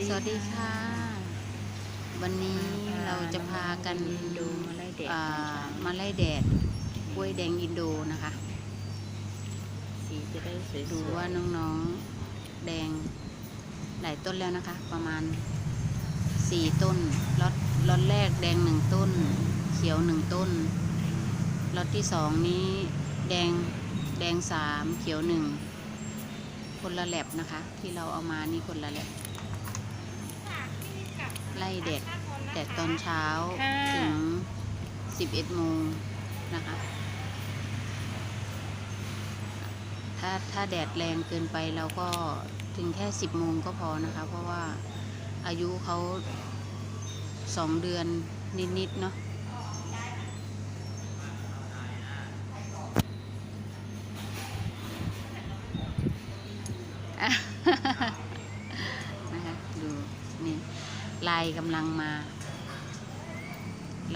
ดีสวัสดีค่ะ วันนี้เราจะพากันดูมาไล่เด็กอ่ามาไล่แดดกล้วยแดงอินโดนะคะ สีจะได้สวยๆดูว่าน้องๆแดงหลายต้นแล้วนะคะ ประมาณสี่ต้นล็อตล็อตแรกแดงหนึ่งต้น เขียวหนึ่งต้นล็อตที่สองนี้แดงแดงสามเขียวหนึ่งคนละแลบนะคะ ที่เราเอามานี่คนละแลบไล่ แดดแต่ตอนเช้าถึงสิบเอ็ดโมงนะคะ ถ้าถ้าแดดแรงเกินไปเราก็ถึงแค่สิบโมงก็พอนะคะ เพราะว่าอายุเขาสองเดือนนิด ๆ เนาะอะนะคะดูนี่ ลายกำลังมา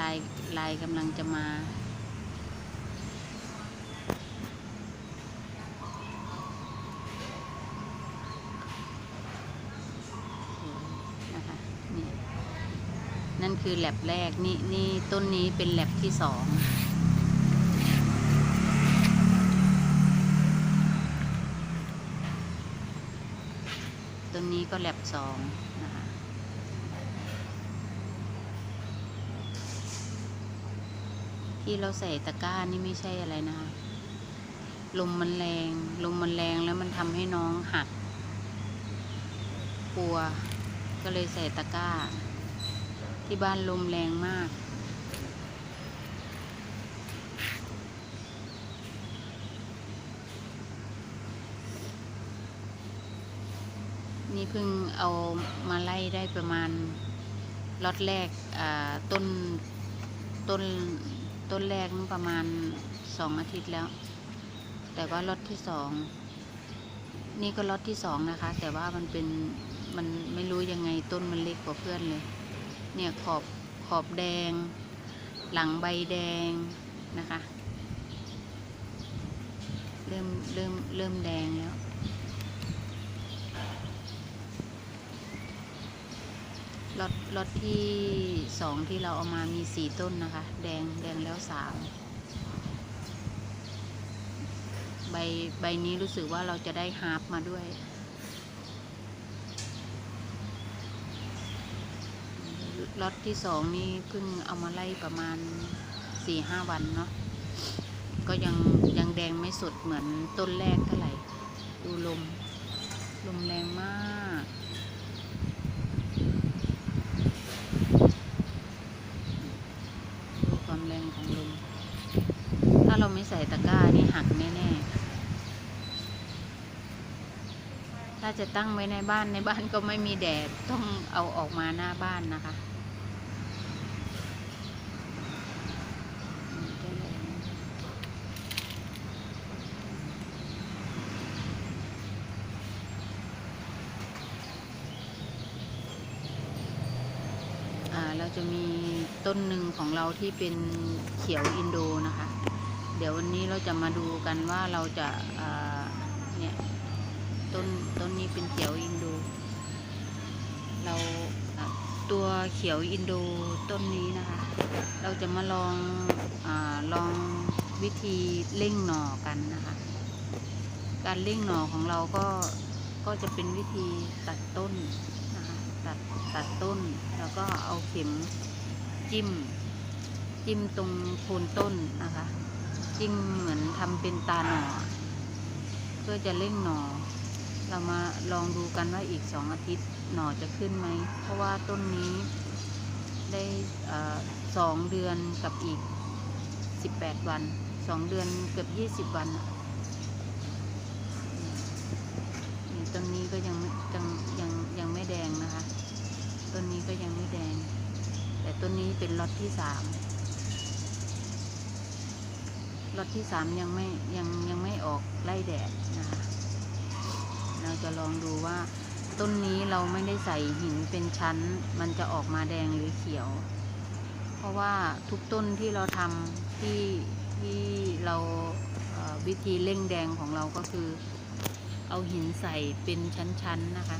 ลายลายกำลังจะมานะคะนี่นั่นคือแลบแรก นี่นี่ต้นนี้เป็นแลบที่สองต้นนี้ก็แลบสองนะคะ ที่เราใส่ตะกร้านี่ไม่ใช่อะไรนะคะลมมันแรง ลมมันแรงแล้วมันทำให้น้องหัก กลัว ก็เลยใส่ตะกร้า ที่บ้านลมแรงมากนี่เพิ่งเอามาไล่ได้ประมาณล็อตแรกต้นต้น ต้นแรกนั้นประมาณสองอาทิตย์แล้ว แต่ว่าล็อตที่สองนี่ก็ล็อตที่สองนะคะ แต่ว่ามันเป็นมันไม่รู้ยังไงต้นมันเล็กกว่าเพื่อนเลย เนี่ยขอบขอบแดง หลังใบแดงนะคะ เริ่มเริ่มเริ่มแดงแล้ว ล็อตล็อตที่สองที่เราเอามามีสี่ต้นนะคะ แดงแดงแล้วสามใบใบนี้รู้สึกว่าเราจะได้ฮาร์ปมาด้วย ล็อตที่สองนี่เพิ่งเอามาไล่ประมาณสี่ห้าวันเนาะ ก็ยังยังแดงไม่สดเหมือนต้นแรกเท่าไหร่ ดูลม ลมแรงมาก ดูความแรงของลม ถ้าเราไม่ใส่ตะกร้านี่หักแน่ๆ ถ้าจะตั้งไว้ในบ้านในบ้านก็ไม่มีแดดต้องเอาออกมาหน้าบ้านนะคะอ่าเราจะมีต้นหนึ่งของเราที่เป็นเขียวอินโดนะคะ ดี๋ยววันนี้เราจะมาดูกันว่าเราจะเนี่ยต้นต้นนี้เป็นเขียวอินโด เราตัวเขียวอินโดต้นนี้นะคะ เราจะมาลองอลองวิธีเร่งหน่อกันนะคะ การเร่งหน่อของเราก็ก็จะเป็นวิธีตัดต้นนะคะตัดตัดต้นแล้วก็เอาเข็มจิ้มจิ้มตรงโคนต้นนะคะิ้มเหมือนทำเป็นตาหนอเพื่อจะเร่งหนอ เรามาลองดูกันว่าอีกสองอาทิตย์หนอจะขึ้นไหม เพราะว่าต้นนี้ได้สองเดือนกับอีกสิบแปดวันสองเดือนเกือบยี่สิบวันนี่ต้นนี้ก็ยังยังยังยังไม่แดงนะคะ ต้นนี้ก็ยังไม่แดง แต่ต้นนี้เป็นล็อตที่สาม ล็อตที่สามยังไม่ยังยังไม่ออกไล่แดดนะคะเราจะลองดูว่าต้นนี้เราไม่ได้ใส่หินเป็นชั้น มันจะออกมาแดงหรือเขียว เพราะว่าทุกต้นที่เราทำที่ที่เราวิธีเร่งแดงของเราก็คือ เอาหินใส่เป็นชั้นๆนะคะ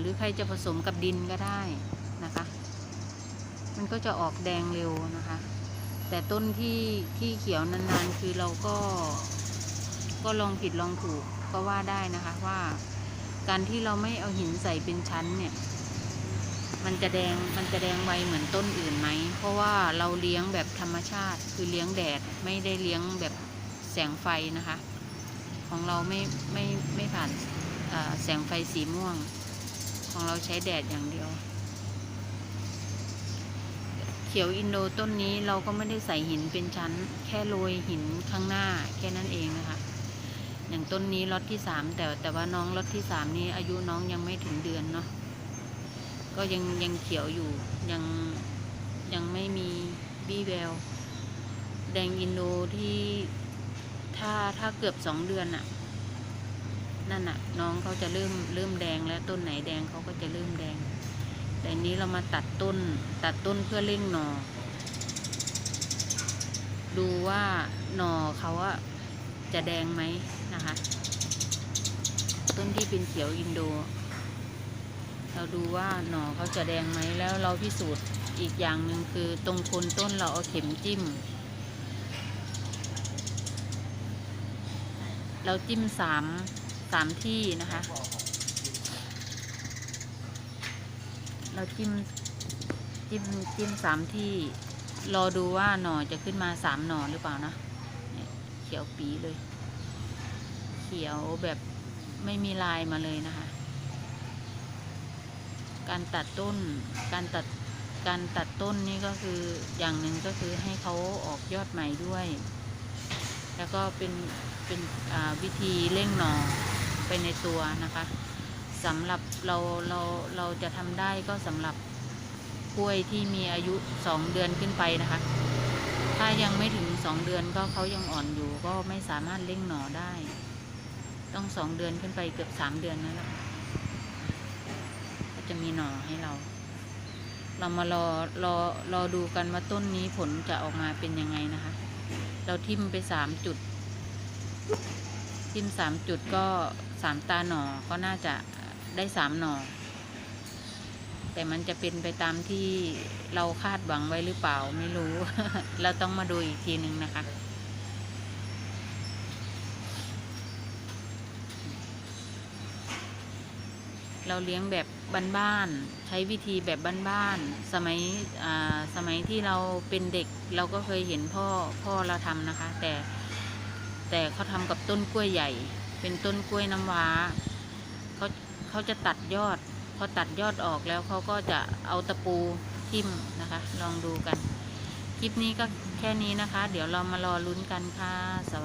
หรือใครจะผสมกับดินก็ได้นะคะ มันก็จะออกแดงเร็วนะคะ แต่ต้นที่ที่เขียวนานๆ คือเราก็ ก็ลองผิดลองถูกก็ว่าได้นะคะว่า การที่เราไม่เอาหินใส่เป็นชั้นเนี่ย มันจะแดงมันจะแดงไวเหมือนต้นอื่นไหม เพราะว่าเราเลี้ยงแบบธรรมชาติ คือเลี้ยงแดดไม่ได้เลี้ยงแบบแสงไฟนะคะ ของเราไม่ไม่ไม่ผ่านแสงไฟสีม่วง ของเราใช้แดดอย่างเดียว ขียวอินโดต้นนี้เราก็ไม่ได้ใส่หินเป็นชั้น แค่โรยหินข้างหน้าแค่นั้นเองนะคะ อย่างต้นนี้ล็อตที่สามแต่แต่ว่าน้องล็อตที่สามนี้อายุน้องยังไม่ถึงเดือนเนาะก็ยังยังเขียวอยู่ยังยังไม่มีบี้แววแดงอินโดที่ถ้าถ้าเกือบสองเดือนอะนั่นอะน้องเขาจะเริ่มเริ่มแดงแล้วต้นไหนแดงเขาก็จะเริ่มแดง แต่อันนี้เรามาตัดต้นตัดต้นเพื่อเร่งหนอ ดูว่าหนอเขาอะจะแดงไหมนะคะ ต้นที่เป็นเขียวอินโด เราดูว่าหนอเขาจะแดงไหมแล้วเราพิสูจน์อีกอย่างหนึ่งคือตรงโคนต้นเราเอาเข็มจิ้ม เราจิ้มสามสามที่นะคะ เราจิ้มจิ้มจิ้มสามที่รอดูว่าหน่อจะขึ้นมาสามหน่อหรือเปล่านะเขียวปีเลย เขียวแบบไม่มีลายมาเลยนะคะ การตัดต้นการตัดการตัดต้นนี่ก็คืออย่างหนึ่งก็คือให้เขาออกยอดใหม่ด้วย แล้วก็เป็นเป็นวิธีเร่งหน่อไปในตัวนะคะ สำหรับเราเราเราจะทำได้ก็สำหรับกล้วยที่มีอายุสองเดือนขึ้นไปนะคะ ถ้ายังไม่ถึงสองเดือนก็เขายังอ่อนอยู่ก็ไม่สามารถเร่งหน่อได้ ต้องสองเดือนขึ้นไปเกือบสามเดือนนั่นแหละค่ะก็จะมีหน่อให้เรา เรามารอรอรอดูกันว่าต้นนี้ผลจะออกมาเป็นยังไงนะคะ เราทิ่มไปสามจุด ทิ่มสามจุดก็สามตาหน่อก็น่าจะ ได้สามหน่อ แต่มันจะเป็นไปตามที่เราคาดหวังไว้หรือเปล่าไม่รู้ เราต้องมาดูอีกทีหนึ่งนะคะ เราเลี้ยงแบบบ้านๆใช้วิธีแบบบ้านๆสมัยสมัยที่เราเป็นเด็กเราก็เคยเห็นพ่อพ่อเราทำนะคะ แต่แต่เขาทำกับต้นกล้วยใหญ่ เป็นต้นกล้วยน้ำว้า เขาเขาจะตัดยอดพอตัดยอดออกแล้วเขาก็จะเอาตะปูทิ่มนะคะ ลองดูกัน คลิปนี้ก็แค่นี้นะคะ เดี๋ยวเรามารอลุ้นกันค่ะ สวัสดี